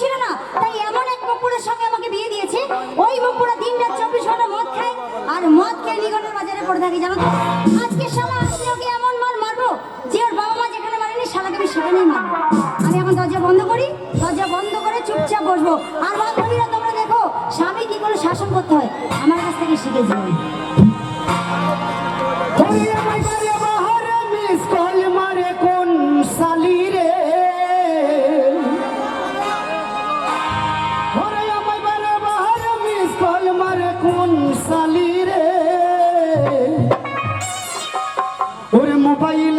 ছিল না। তাই এমন এক মুকুরের সঙ্গে আমাকে বিয়ে দিয়েছে। ওই মুকুরা দিন রাত চব্বিশ ঘণ্টা মদ খায় আর মদ খেয়ে নিগনের বাজারে পড়ে থাকি, জানো আজকে আসলে ওকে এমন মার মারবো যে ওর বাবা মা যেখানে মারেনি, শালাকে আমি সেখানেই মারবো। আমি এখন দরজা বন্ধ করি, দরজা বন্ধ করে চুপচাপ বসবো। আর বান্ধবীরা তোমরা দেখো, স্বামী কি করে শাসন করতে হয়? আমার কাছ থেকে শিখেছি আমি।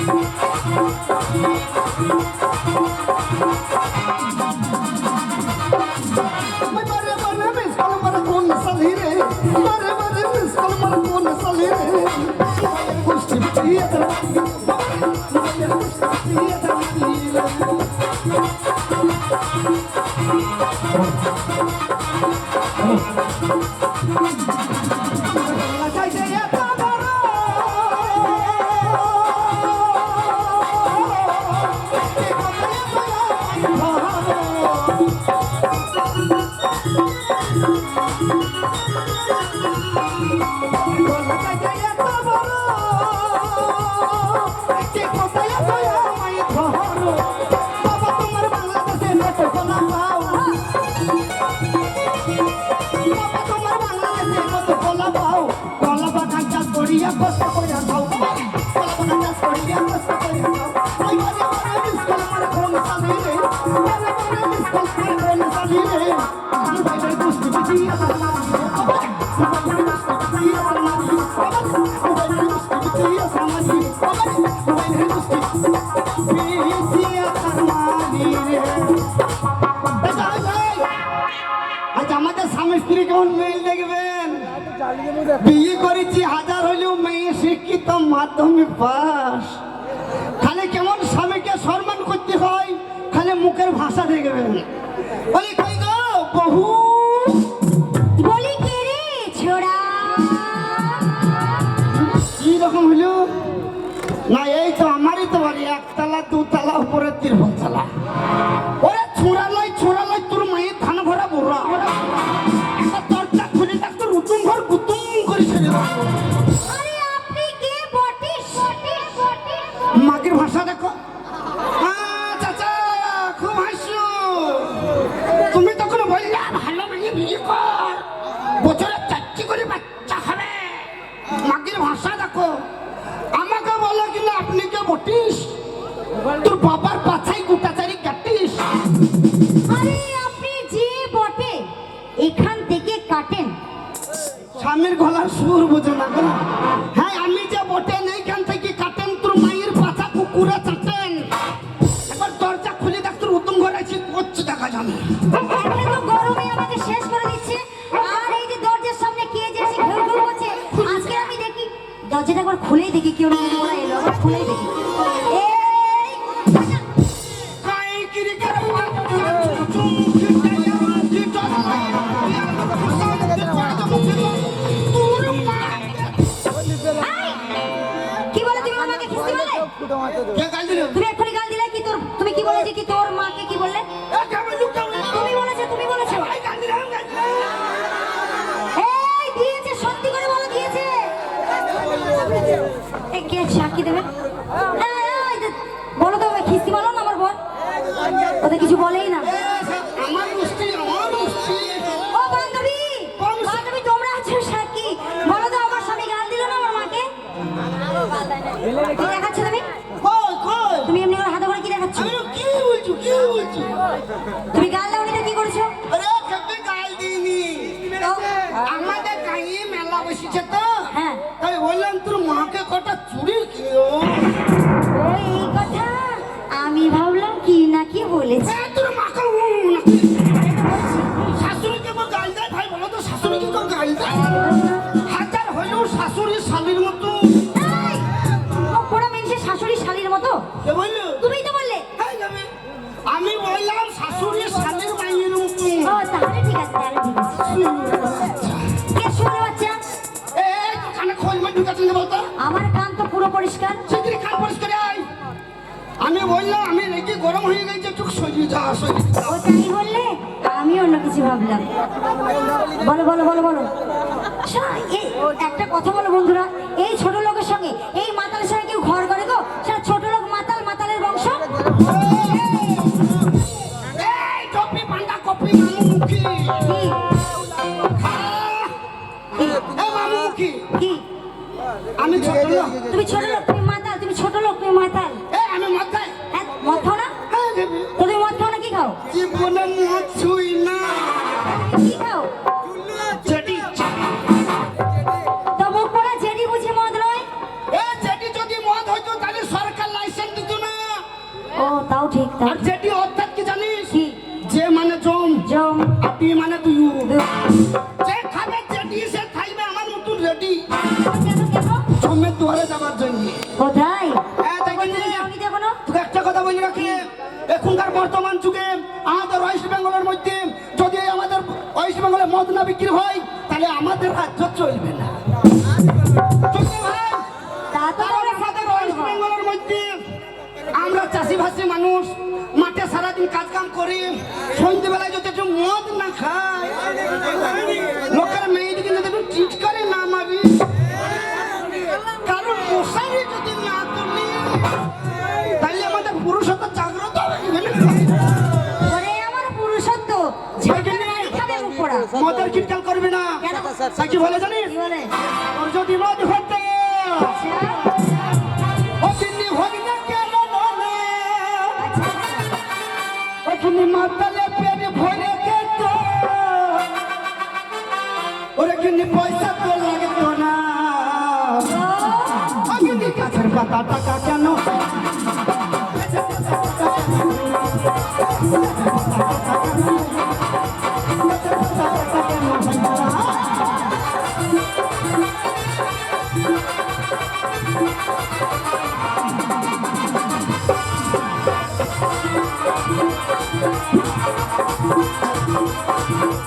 मैं বাবা স্ত্রী কেমন মিল দেখবেন? বিয়ে করেছি, হাজার হলেও মেয়ে শিক্ষিত মাধ্যমিক পাস। খালি কেমন স্বামীকে সম্মান করতে হয়, খালি মুখের ভাষা দেখবেন। বলি, কই বহু? হইল না এই তো আমারই তো একতলা দুতলা উপরে তিরপন তলা। ওরে ছোড়া স্বামীর গলার সুর বোঝো না হ্যাঁ আমি যে বটেন এইখান থেকে কাটেন তোর মায়ের পাছা, কুকুরে চাটেন। একবার দরজা খুলে দেখ তোর উত্তম ঘরে আছি করছে দেখা জানে আপনি তো গরমে শেষ করে দিচ্ছে। আর এই যে দরজার সামনে কে যে এসে ঘুর ঘুর করছে আজকে আমি দেখি, দরজাটা একবার খুলেই দেখি, কেউ খুলেই দেখি। কে গাল দিল তুমি এক্ষুনি গাল দিলে কি তোর তুমি কি বলেছ কি তোর মাকে কি বললে? তুমি বলেছ তুমি বলেছ। এই দিয়েছে সত্যি করে বলো দিয়েছে। কে সাক্ষী দেবে? বললাম তোর মাকে কটা চুরি কথা আমি ভাবলাম কি নাকি বলেছি। তোর মাকে উ নাকি? শাশুড়িকে গাল দেয় ভাই বলো তো শাশুড়িকে কেউ গাল দেয়? হাজার হইলেও শাশুড়ি শালির মতো। কোনো মেয়েছে শাশুড়ি শালির মতো। কে বলল পুরো পরিষ্কার? শিগগিরি কান পরিষ্কার আয় আমি বললাম আমি রেগে গরম হয়ে গেছে একটু সরিয়ে যা সরিয়ে। ও তাই বললে? আমি অন্য কিছু ভাবলাম। বলো বলো বলো বলো। একটা কথা বলো বন্ধুরা। এই ছোট লোকের সঙ্গে এই মাতালের সঙ্গে কেউ ঘর করে গো? সেটা ছোট লোক মাতাল মাতালের বংশ? কি? আমি ছোট লোক। তুমি ছোট লোক তুমি মাতাল তুমি ছোট লোক তুমি মাতাল। এ আমি মাথায় হ্যাঁ মদ খাও না? তো তুমি মদ খাও না কি খাও? জীবনে মদ ছুই না। কি খাও? যেটি তো মুখ পড়া জেডি বুঝি মদ নয়? এ যেটি যদি মদ হইতো তাহলে সরকার লাইসেন্স দিত না। ও তাও ঠিক তাও আর যেটি অর্থাৎ কি জানিস? কি? যে মানে জম। জম। আর মানে তুই যে খাবে যেটি সে খাইবে আমার মতন রেডি। কেন দুয়ারে যাবার জন্য। কোথায়? হ্যাঁ একটা কথা বলি রাখি। এখনকার বর্তমান যুগে আমাদের ওয়েস্ট বেঙ্গলের মধ্যে যদি আমাদের ওয়েস্ট বেঙ্গলে মদ না বিক্রি হয় তাহলে আমাদের রাজ্য চলবে না। আমরা আমরা চাষিভাষী মানুষ মাঠে সারাদিন কাজ কাম করি সন্ধ্যেবেলায় যদি একটু মদ না খাই কেন? তা কি বলে জানিস? তোর যদি মদ হতো আচ্ছা, দিল্লি ভগনা কেন না আচ্ছা, ওখানে মাতালে পেট ভরে খেত ওরে কিন্তু পয়সা তো লাগতো না। পাতা টাকা কেন? চোখে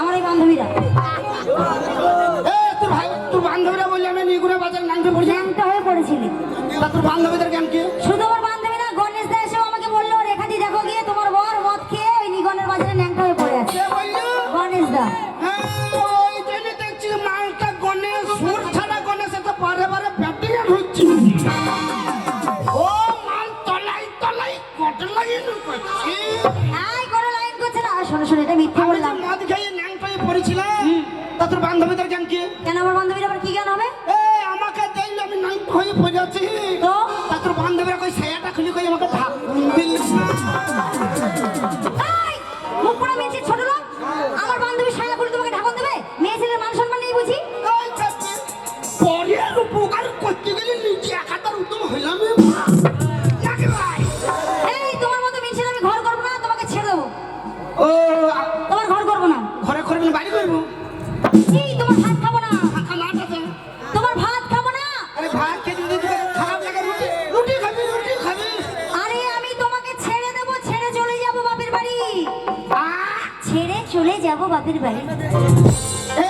আমার এই বান্ধবীরা। তোর ভাই তোর বান্ধবীরা বললি আমি নিগুড়ে বাজার নামতে পড়ছি নামতে হয়ে পড়েছিলি। তা তোর বান্ধবীদের কেন আমার বান্ধবীরা আবার কি জ্ঞান হবে? এ আমাকে দেখলে আমি ন্যাংটা হয়ে পড়ে তো? তোর বান্ধবীরা কই সেয়াটা খুলে কই আমাকে ঢাকুন দিল। এই, মুখ পোড়া মেয়েছে ছোট লোক। আমার বান্ধবী তোমাকে ঢাকন দেবে? মেয়ে ছেলের মান সম্মান নেই বুঝি? পরের উপকার করতে গেলে নিজে একাতার উদ্যম হইলাম নাকি ভাই। এই তোমার মতো মেয়ে ছেলে আমি ঘর করব না তোমাকে ছেড়ে দেবো। ও তোমার ঘর করব না। ঘরে করবি না বাড়ি করব? যাব